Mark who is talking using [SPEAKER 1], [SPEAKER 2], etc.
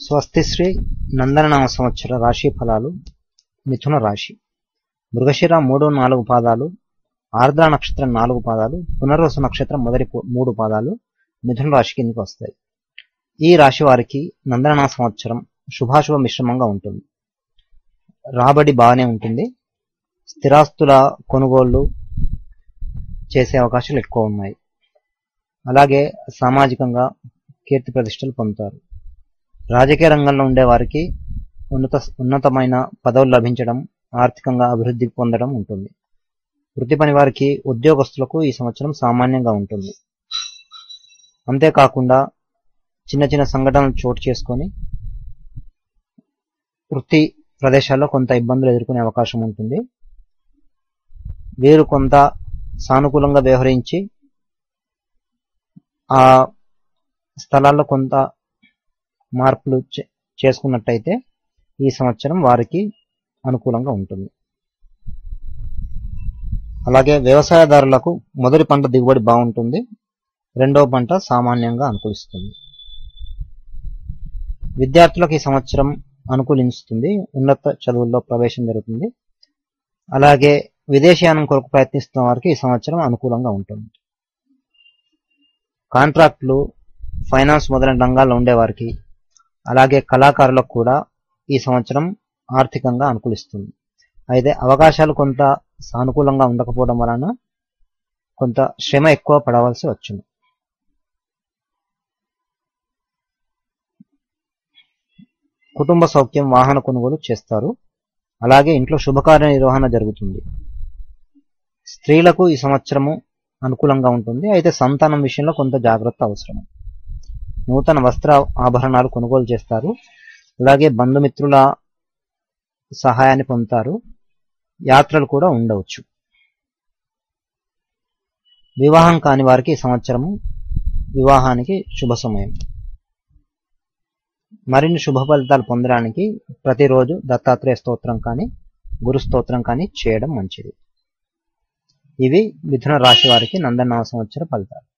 [SPEAKER 1] స్వస్తిశ్రీ నందననామ సంవత్సర రాశి ఫలాలు మిథున రాశి. మృగశిర మూడు నాలుగు పాదాలు ఆర్ద్ర నక్షత్రం నాలుగు పాదాలు పునర్వసు నక్షత్రం మొదటి మూడు పాదాలు మిథున రాశి కిందకి వస్తాయి. ఈ రాశి వారికి నందననామ సంవత్సరం శుభాశుభ మిశ్రమంగా ఉంటుంది. రాబడి బాగానే ఉంటుంది. స్థిరాస్తుల కొనుగోళ్ళు చేసే అవకాశాలు ఎక్కువ ఉన్నాయి. అలాగే సామాజికంగా కీర్తి ప్రతిష్టలు పొందుతారు. రాజకీయ రంగంలో ఉండేవారికి ఉన్నత ఉన్నతమైన పదవులు లభించడం ఆర్థికంగా అభివృద్ధి పొందడం ఉంటుంది. వృత్తి పని వారికి ఉద్యోగస్తులకు ఈ సంవత్సరం సామాన్యంగా ఉంటుంది. అంతేకాకుండా చిన్న చిన్న సంఘటనలు చోటు చేసుకొని వృత్తి ప్రదేశాల్లో కొంత ఇబ్బందులు ఎదుర్కొనే అవకాశం ఉంటుంది. వీరు కొంత సానుకూలంగా వ్యవహరించి ఆ స్థలాల్లో కొంత మార్పులు చే- చేసుకున్నట్టయితే ఈ సంవత్సరం వారికి అనుకూలంగా ఉంటుంది. అలాగే వ్యవసాయదారులకు మొదటి పంట దిగుబడి బాగుంటుంది. రెండవ పంట సామాన్యంగా అనుకూలిస్తుంది. విద్యార్థులకు ఈ సంవత్సరం అనుకూలిస్తుంది. ఉన్నత చదువుల్లో ప్రవేశం జరుగుతుంది. అలాగే విదేశీయానం కొరకు ప్రయత్నిస్తున్న వారికి ఈ సంవత్సరం అనుకూలంగా ఉంటుంది. కాంట్రాక్టులు ఫైనాన్స్ మొదలైన రంగాల్లో ఉండేవారికి అలాగే కళాకారులకు కూడా ఈ సంవత్సరం ఆర్థికంగా అనుకూలిస్తుంది. అయితే అవకాశాలు కొంత సానుకూలంగా ఉండకపోవడం వలన కొంత శ్రమ ఎక్కువ పడవలసి వచ్చింది. కుటుంబ సౌఖ్యం వాహన కొనుగోలు చేస్తారు. అలాగే ఇంట్లో శుభకార్య నిర్వహణ జరుగుతుంది. స్త్రీలకు ఈ సంవత్సరము అనుకూలంగా ఉంటుంది. అయితే సంతానం విషయంలో కొంత జాగ్రత్త అవసరం నూతన వస్త్ర ఆభరణాలు కొనుగోలు చేస్తారు. అలాగే బంధుమిత్రుల సహాయాన్ని పొందుతారు. యాత్రలు కూడా ఉండవచ్చు. వివాహం కాని వారికి సంవత్సరము వివాహానికి శుభ సమయం. మరిన్ని శుభ ఫలితాలు పొందడానికి ప్రతిరోజు దత్తాత్రేయ స్తోత్రం కానీ గురు స్తోత్రం కానీ చేయడం మంచిది. ఇవి మిథున రాశి వారికి నందనామ సంవత్సర ఫలితాలు.